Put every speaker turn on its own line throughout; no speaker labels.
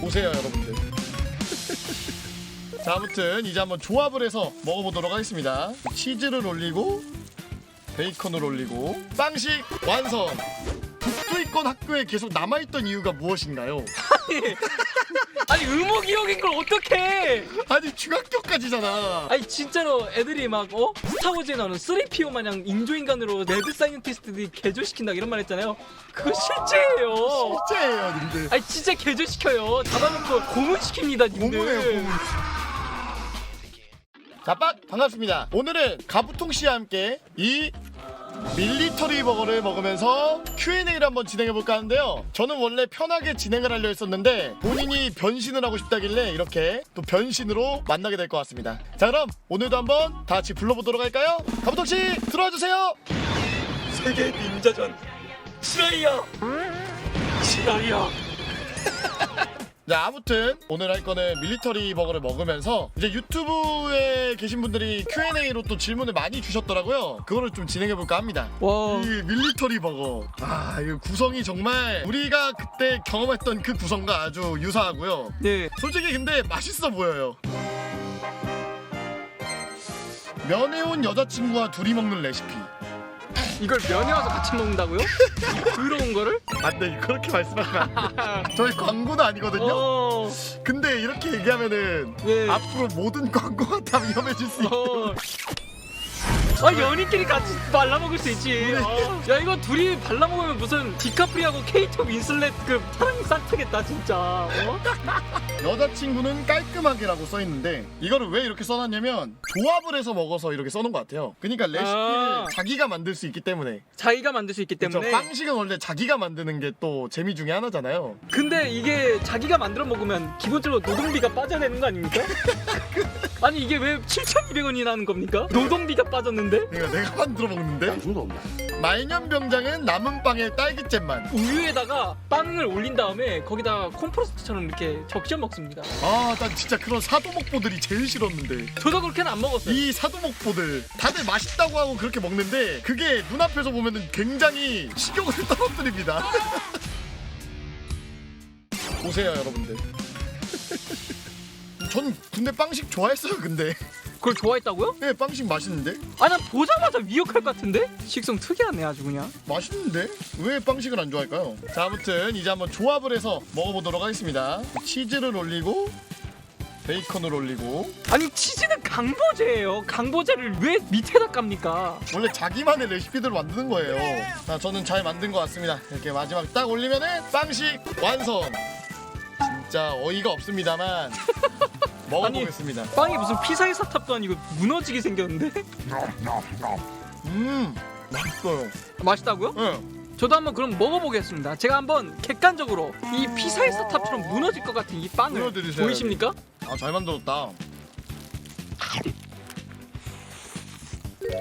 보세요 여러분들. 자 아무튼 이제 한번 조합을 해서 먹어보도록 하겠습니다. 치즈를 올리고 베이컨을 올리고 빵식 완성! 북두이권 학교에 계속 남아있던 이유가 무엇인가요?
아니 의무기억인 걸 어떡해?
아니 중학교까지잖아.
아니 진짜로 애들이 막 어? 스타워즈에 나오는 3PO 마냥 인조인간으로 레드 사이언티스트들이 개조시킨다 이런 말 했잖아요. 그거 실제예요.
실제예요 님들.
아니 진짜 개조시켜요. 잡아놓고 고문시킵니다 님들.
고문해요 고문. 자, 빡! 반갑습니다. 오늘은 가부통 씨와 함께 이 밀리터리 버거를 먹으면서 Q&A를 한번 진행해 볼까 하는데요. 저는 원래 편하게 진행을 하려 했었는데 본인이 변신을 하고 싶다길래 이렇게 또 변신으로 만나게 될 것 같습니다. 자, 그럼 오늘도 한번 다 같이 불러보도록 할까요? 가부통 씨 들어와 주세요.
세계 닌자전 실화야 실화야
자 아무튼 오늘 할 거는 밀리터리 버거를 먹으면서 이제 유튜브에 계신 분들이 Q&A로 또 질문을 많이 주셨더라고요. 그거를 좀 진행해 볼까 합니다.
와
이 밀리터리 버거. 아 이거 구성이 정말 우리가 그때 경험했던 그 구성과 아주 유사하고요.
네.
솔직히 근데 맛있어 보여요. 면회 온 여자친구와 둘이 먹는 레시피
이걸 면에 와서 같이 먹는다고요? 더러운 거를?
안 돼 그렇게 말씀하시면 안 돼 저희 광고는 아니거든요
어,
근데 이렇게 얘기하면은
네.
앞으로 모든 광고가 다 위험해질 수 있고
어. 아 연인끼리 같이 발라먹을 수 있지 어. 야 이거 둘이 발라먹으면 무슨 디카프리하고 케이트 윈슬렛 그 사랑이 싹 트겠다 진짜 어?
여자친구는 깔끔하게라고 써 있는데 이거를 왜 이렇게 써놨냐면 조합을 해서 먹어서 이렇게 써놓은 것 같아요 그러니까 레시피를
아.
자기가 만들 수 있기 때문에
자기가 만들 수 있기
그쵸?
때문에
빵식은 원래 자기가 만드는 게 또 재미 중에 하나잖아요
근데 이게 자기가 만들어 먹으면 기본적으로 노동비가 빠져야 되는 거 아닙니까? 아니 이게 왜 7,200원이 나는 겁니까? 노동비가 빠졌는데?
그러니까 내가 만들어 먹는데? 말년병장은 남은 빵에 딸기잼만.
우유에다가 빵을 올린 다음에 거기다가 콤프로스트처럼 이렇게 적셔 먹습니다.
아 난 진짜 그런 사도목보들이 제일 싫었는데.
저도 그렇게는 안 먹었어요.
이 사도목보들. 다들 맛있다고 하고 그렇게 먹는데 그게 눈앞에서 보면은 굉장히 식욕을 떨어뜨립니다. 보세요 여러분들. 전 근데 빵식 좋아했어요 근데
그걸 좋아했다고요?
네 빵식 맛있는데
아 난 보자마자 위협할 것 같은데? 식성 특이하네 아주 그냥
맛있는데 왜 빵식을 안 좋아할까요? 자 아무튼 이제 한번 조합을 해서 먹어보도록 하겠습니다. 치즈를 올리고 베이컨을 올리고
아니 치즈는 강보제예요 강보제를 왜 밑에다 깝니까?
원래 자기만의 레시피대로 만드는 거예요. 자, 저는 잘 만든 것 같습니다. 이렇게 마지막 딱 올리면은 빵식 완성. 진짜 어이가 없습니다만 먹어보겠습니다.
빵이 무슨 피사의 사탑도 아니고 무너지게 생겼는데?
음, 맛있어요.
맛있다고요?
응.
저도 한번 그럼 먹어보겠습니다 제가 한번 객관적으로 이 피사의 사탑처럼 무너질 것 같은 이 빵을. 보이십니까?
아, 잘 만들었다.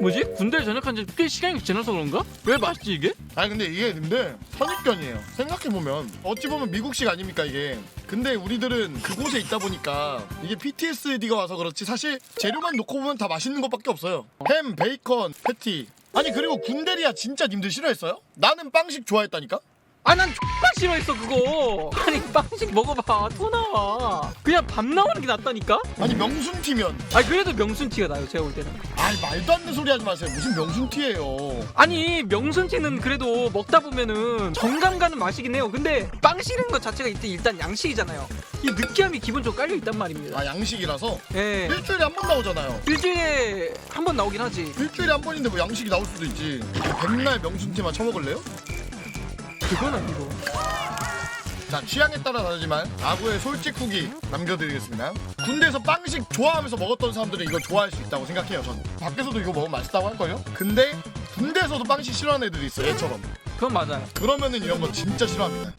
뭐지? 군대에 전역한 지 꽤 시간이 지나서 그런가? 왜 맛있지 이게?
아니 근데 이게 근데 선입견이에요. 생각해 보면 어찌 보면 미국식 아닙니까 이게. 근데 우리들은 그곳에 있다 보니까 이게 PTSD가 와서 그렇지 사실 재료만 놓고 보면 다 맛있는 것밖에 없어요. 햄, 베이컨, 패티. 아니 그리고 군대리아 진짜 님들 싫어했어요? 나는 빵식 좋아했다니까.
아난 X나 싫어했어 그거 아니 빵식 먹어봐 토 나와 그냥 밥 나오는 게 낫다니까?
아니 명순티면.
아니 그래도 명순티가 나요 제가 볼 때는
아이 말도 안 되는 소리 하지 마세요. 무슨 명순티예요.
아니 명순티는 그래도 먹다 보면은 정감 가는 맛이긴 해요 근데 빵 씹는 것 자체가 일단, 일단 양식이잖아요 이 느끼함이 기본 적으로 깔려 있단 말입니다
아 양식이라서
예
일주일에 한 번 나오잖아요.
일주일에 한 번 나오긴 하지
일주일에 한 번인데 뭐 양식이 나올 수도 있지. 백날 명순티만 처먹을래요?
그건 아니고.
자 취향에 따라 다르지만 아구의 솔직 후기 남겨드리겠습니다. 군대에서 빵식 좋아하면서 먹었던 사람들은 이거 좋아할 수 있다고 생각해요 저는. 밖에서도 이거 먹으면 맛있다고 할걸요? 근데 군대에서도 빵식 싫어하는 애들이 있어 얘처럼.
그건 맞아요.
그러면은 이런 거 진짜 싫어합니다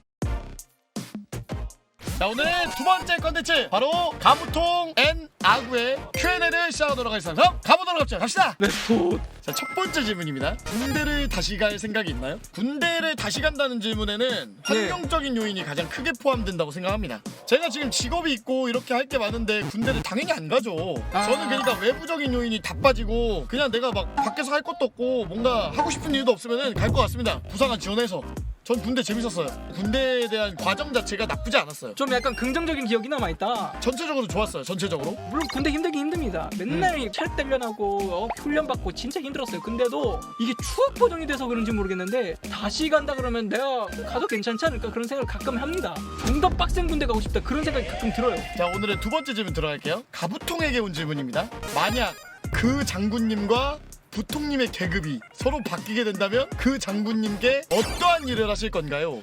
자 오늘의 두 번째 컨텐츠 바로 가무통 앤 아구의 Q&A를 시작하도록 하겠습니다 그럼 가보도록 합시다 갑시다
렛츠고
자, 첫 번째 질문입니다. 군대를 다시 갈 생각이 있나요? 군대를 다시 간다는 질문에는 환경적인 요인이 가장 크게 포함된다고 생각합니다. 제가 지금 직업이 있고 이렇게 할 게 많은데 군대를 당연히 안 가죠.
아.
저는 그러니까 외부적인 요인이 다 빠지고 그냥 내가 막 밖에서 할 것도 없고 뭔가 하고 싶은 일도 없으면 갈 것 같습니다. 부상한 지원해서. 전 군대 재밌었어요. 군대에 대한 과정 자체가 나쁘지 않았어요.
좀 약간 긍정적인 기억이 남아있다
전체적으로 좋았어요. 전체적으로.
물론 군대 힘들긴 힘듭니다 맨날 체력 단련하고 어, 훈련 받고 진짜 힘들었어요 근데도 이게 추억 보정이 돼서 그런지 모르겠는데 다시 간다 그러면 내가 가도 괜찮지 않을까 그런 생각을 가끔 합니다 좀 더 빡센 군대 가고 싶다 그런 생각이 가끔 들어요
자 오늘의 두 번째 질문 들어갈게요. 가부통에게 온 질문입니다. 만약 그 장군님과 부통님의 계급이 서로 바뀌게 된다면 그 장군님께 어떠한 일을 하실 건가요?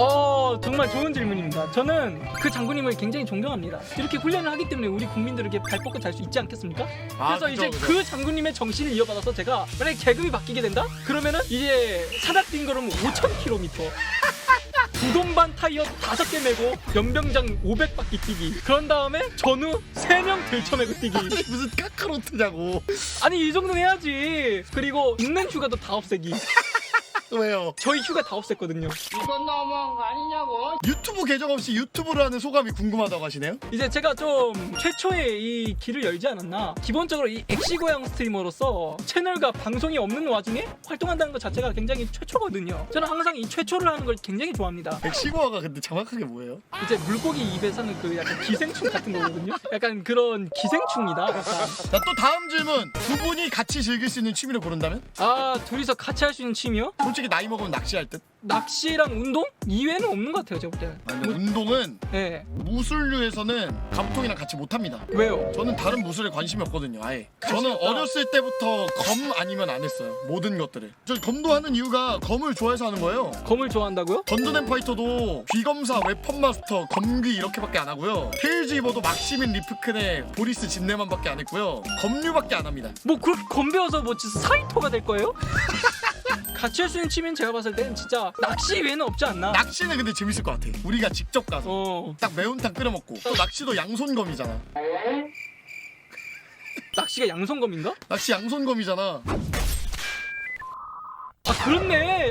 어 정말 좋은 질문입니다. 저는 그 장군님을 굉장히 존경합니다. 이렇게 훈련을 하기 때문에 우리 국민들에게 발 뻗고 잘 수 있지 않겠습니까?
아,
그래서
그죠,
이제
그죠.
그 장군님의 정신을 이어받아서 제가 만약에 계급이 바뀌게 된다? 그러면은 이제 사닥 뛴 거는 5,000km. 두동반 타이어 5개 메고 연병장 500바퀴 뛰기. 그런 다음에 전후 3명 들쳐매고 뛰기.
무슨 카카로트냐고.
아니 이 정도는 해야지. 그리고 있는 휴가도 다 없애기.
왜요?
저희 휴가 다 없앴거든요.
이건 너무한 거 아니냐고.
유튜브 계정 없이 유튜브를 하는 소감이 궁금하다고 하시네요?
이제 제가 좀 최초의 이 길을 열지 않았나 기본적으로 이 엑시고양 스트리머로서 채널과 방송이 없는 와중에 활동한다는 것 자체가 굉장히 최초거든요 저는 항상 이 최초를 하는 걸 굉장히 좋아합니다
백시고아가 근데 정확하게 뭐예요?
이제 물고기 입에 사는 그 약간 기생충 같은 거거든요 약간 그런 기생충이다 약간
자 또 다음 질문. 두 분이 같이 즐길 수 있는 취미를 고른다면?
아 둘이서 같이 할 수 있는 취미요?
솔직히 나이 먹으면 낚시할 듯.
낚시랑 운동? 이외에는 없는 것 같아요 제가 볼 때는
아니, 근데 운동은
네
무술류에서는 감통이랑 같이 못합니다.
왜요?
저는 다른 무술에 관심이 없거든요. 아예. 저는 어렸을 때부터 검 아니면 안 했어요. 모든 것들을. 저 검도 하는 이유가 검을 좋아해서 하는 거예요.
검을 좋아한다고요?
던전앤 파이터도 귀검사, 웨펀 마스터, 검귀 이렇게밖에 안 하고요. 페이지 입어도 막시민 리프큰의 보리스 진네만밖에 안 했고요. 검류밖에 안 합니다.
뭐 그렇게 건배워서 뭐 진짜 사이토가 될 거예요? 같이 할 수 있는 취미는 제가 봤을 때는 진짜 낚시 외에는 없지 않나?
낚시는 근데 재밌을 것 같아. 우리가 직접 가서
어
딱 매운탕 끓여 먹고 또 낚시도 양손검이잖아.
낚시가 양손검인가?
낚시 양손검이잖아.
아 그렇네.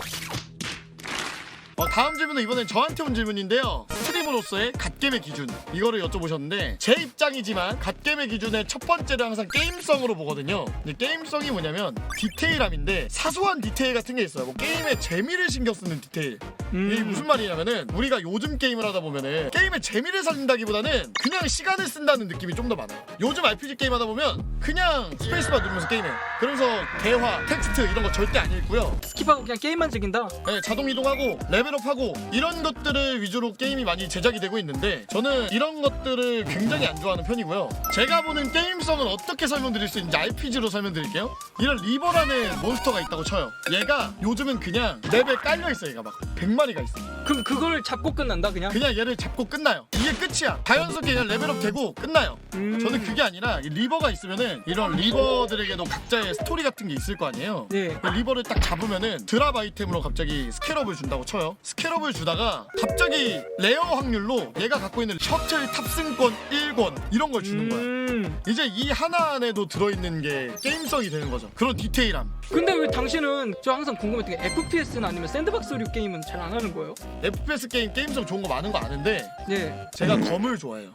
어, 다음 질문은 이번엔 저한테 온 질문인데요. 스트리 머로서의 갓겜의 기준 이거를 여쭤보셨는데 제 입장이지만 갓겜의 기준의 첫 번째를 항상 게임성으로 보거든요. 근데 게임성이 뭐냐면 디테일함인데 사소한 디테일 같은 게 있어요. 뭐 게임의 재미를 신경 쓰는 디테일.
음.
이게 무슨 말이냐면은 우리가 요즘 게임을 하다 보면은 게임의 재미를 살린다기보다는 그냥 시간을 쓴다는 느낌이 좀 더 많아요. 요즘 RPG 게임 하다 보면 그냥 스페이스바 누르면서 게임해. 그러면서 대화, 텍스트 이런 거 절대 안 읽고요.
스킵하고 그냥 게임만 즐긴다.
네, 자동 이동하고 레벨업하고 이런 것들을 위주로 게임이 많이 제작이 되고 있는데 저는 이런 것들을 굉장히 안 좋아하는 편이고요. 제가 보는 게임성은 어떻게 설명드릴 수 있는지 RPG로 설명드릴게요. 이런 리버라는 몬스터가 있다고 쳐요. 얘가 요즘은 그냥 맵에 깔려 있어 얘가 막 100마리가 있어.
그럼 그걸 잡고 끝난다 그냥.
그냥 얘를 잡고 끝나요. 이게 끝이야. 자연스럽게 그냥 레벨업 되고 끝나요.
음.
저는 그게 아니라 이 리버가 있으면은 이런 리버들에게도 각자의 스토리 같은 게 있을 거 아니에요.
네.
그 리버를 딱 잡으면은 드랍 아이템으로 갑자기 스캐럽을 준다고 쳐요. 스캐럽을 주다가 갑자기 레어 확률로 얘가 갖고 있는 셔틀 탑승권 1권 이런 걸 주는 거야.
음.
이제 이 하나 안에도 들어있는 게 게임성이 되는 거죠. 그런 디테일함.
근데 왜 당신은 저 항상 궁금했던 게 FPS나 아니면 샌드박스류 게임은 잘 안 하는 거예요?
FPS 게임 게임성 좋은 거 많은 거 아는데
네.
제가 검을 좋아해요.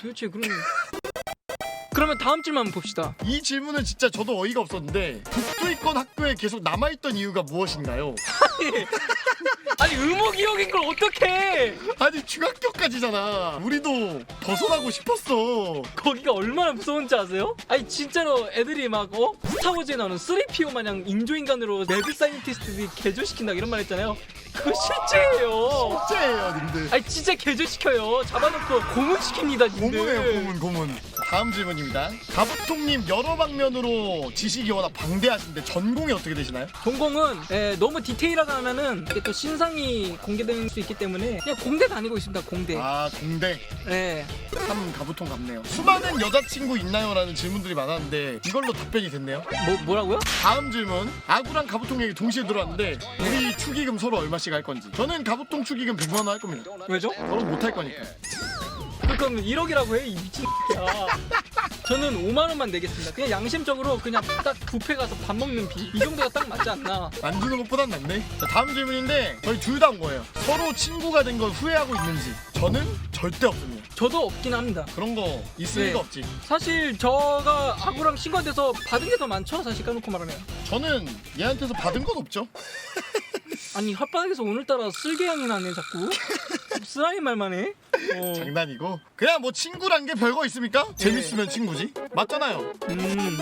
도대체 그러면 그러면 다음 질문 한번 봅시다.
이 질문은 진짜 저도 어이가 없었는데 북두이권 학교에 계속 남아있던 이유가 무엇인가요?
아니 의무기억인 걸 어떻게?
아니 중학교까지잖아. 우리도 벗어나고 싶었어.
거기가 얼마나 무서운지 아세요? 아니 진짜로 애들이 막 어? 스타워즈에 나오는 3PO 마냥 인조인간으로 레드 사이언티스트들이 개조시킨다 이런 말 했잖아요 그거 실제예요
진짜예요, 님들.
아니 진짜 개조시켜요 잡아놓고 고문시킵니다
고문해요,
님들
고문, 고문. 다음 질문입니다. 가부통님 여러 방면으로 지식이 워낙 방대하신데 전공이 어떻게 되시나요?
전공은 예, 너무 디테일하다 하면은 이게 또 신상이 공개될 수 있기 때문에 그냥 공대 다니고 있습니다 공대
아, 공대.
예.
참 가부통 같네요. 수많은 여자친구 있나요? 라는 질문들이 많았는데 이걸로 답변이 됐네요.
뭐, 뭐라고요?
다음 질문. 아구랑 가부통 얘기 동시에 들어왔는데 우리 축의금 서로 얼마씩 할 건지. 저는 가부통 축의금 100만 원 할 겁니다.
왜죠?
서로 못할 거니까.
그럼 1억이라고 해 이 미친 새끼야 저는 5만 원만 내겠습니다. 그냥 양심적으로 그냥 딱 뷔페 가서 밥 먹는 비. 이 정도가 딱 맞지 않나?
안 주는 것보단 낫네. 자, 다음 질문인데 저희 둘 다 온 거예요. 서로 친구가 된 걸 후회하고 있는지. 저는 절대 없습니다.
저도 없긴 합니다.
그런 거 있을
네.
리가 없지.
사실 저가 아구랑 신고돼서 받은 게 더 많죠. 사실 까놓고 말하면.
저는 얘한테서 받은 건 없죠.
아니 혓바닥에서 오늘따라 쓸개향이 나네 자꾸. 쓰라리 말만 해. 어.
장난이고. 그냥 뭐 친구란 게 별거 있습니까? 재밌으면 친구지. 맞잖아요.
음.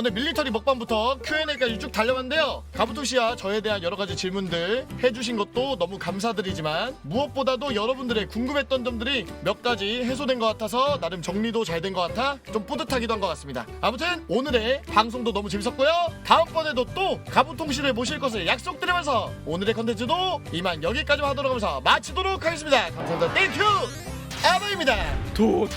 오늘 밀리터리 먹방부터 Q&A까지 쭉 달려갔는데요. 가부토 씨와 저에 대한 여러 가지 질문들 해주신 것도 너무 감사드리지만 무엇보다도 여러분들의 궁금했던 점들이 몇 가지 해소된 것 같아서 나름 정리도 잘 된 것 같아 좀 뿌듯하기도 한 것 같습니다. 아무튼 오늘의 방송도 너무 재밌었고요. 다음번에도 또 가부통 씨를 모실 것을 약속드리면서 오늘의 컨텐츠도 이만 여기까지만 하도록 하면서 마치도록 하겠습니다. 감사합니다. 땡큐 아바입니다.
도